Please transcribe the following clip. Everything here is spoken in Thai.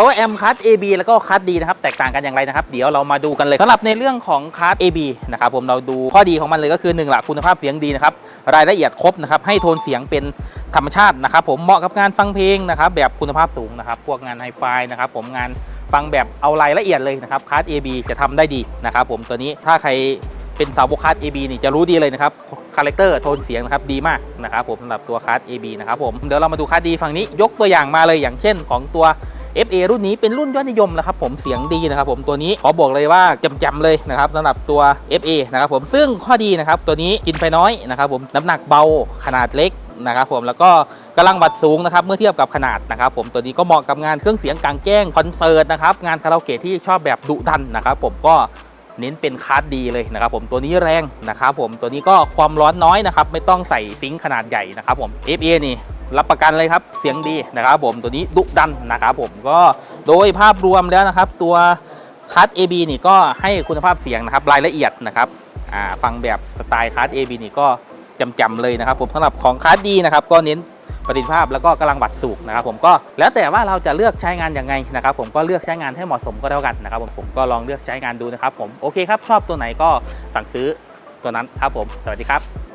Power Amp คัส AB แล้วก็คัส D นะครับแตกต่างกันอย่างไรนะครับเดี๋ยวเรามาดูกันเลยสำหรับในเรื่องของคัส AB นะครับผมเราดูข้อดีของมันเลยก็คือ1ละคุณภาพเสียงดีนะครับรายละเอียดครบนะครับให้โทนเสียงเป็นธรรมชาตินะครับผมเหมาะกับงานฟังเพลงนะครับแบบคุณภาพสูงนะครับพวกงานไฮไฟนะครับผมงานฟังแบบเอารายละเอียดเลยนะครับคัส AB จะทำได้ดีนะครับผมตัวนี้ถ้าใครเป็นสาวกคัส AB นี่จะรู้ดีเลยนะครับคาแรคเตอร์โทนเสียงนะครับดีมากนะครับผมสำหรับตัวคัส AB นะครับผมเดี๋ยวเรามาดูคัส D ฝั่งนี้ยกตัวอย่างมาเลยอย่างเช่นของตัว FA รุ่นนี้เป็นรุ่นยอดนิยมนะครับผมเสียงดีนะครับผมตัวนี้ขอบอกเลยว่าจำๆเลยนะครับสำหรับตัว FA นะครับผมซึ่งข้อดีนะครับตัวนี้กินไฟน้อยนะครับผมน้ำหนักเบาขนาดเล็กนะครับผมแล้วก็กำลังวัดสูงนะครับเมื่อเทียบกับขนาดนะครับผมตัวนี้ก็เหมาะกับงานเครื่องเสียงกลางแจ้งคอนเสิร์ตนะครับงานคาราโอเกะที่ชอบแบบดุดันนะครับผมก็เน้นเป็นคาร์ดดีเลยนะครับผมตัวนี้แรงนะครับผมตัวนี้ก็ความร้อนน้อยนะครับไม่ต้องใส่ซิงค์ขนาดใหญ่นะครับผม FA นี่ รับประกันเลยครับเสียงดีนะครับผมตัวนี้ดุดันนะครับผมก็โดยภาพรวมแล้วนะครับ ตัวคัส AB นี่ก็ให้คุณภาพเสียงนะครับรายละเอียดนะครับฟังแบบสไตล์คัส AB นี่ก็จำๆเลยนะครับ ผมสำหรับของคัสดีนะครับก็เน้นประสิทธิภาพแล้วก็กำลังวัดสูงนะครับผมก็แล้วแต่ว่าเราจะเลือกใช้งานยังไงนะครับผมก็เลือกใช้งานให้เหมาะสมก็แล้วกันนะครับผมผมก็ลองเลือกใช้งานดูนะครับผมโอเคครับชอบตัวไหนก็สั่งซื้อตัวนั้นครับผมสวัสดีครับ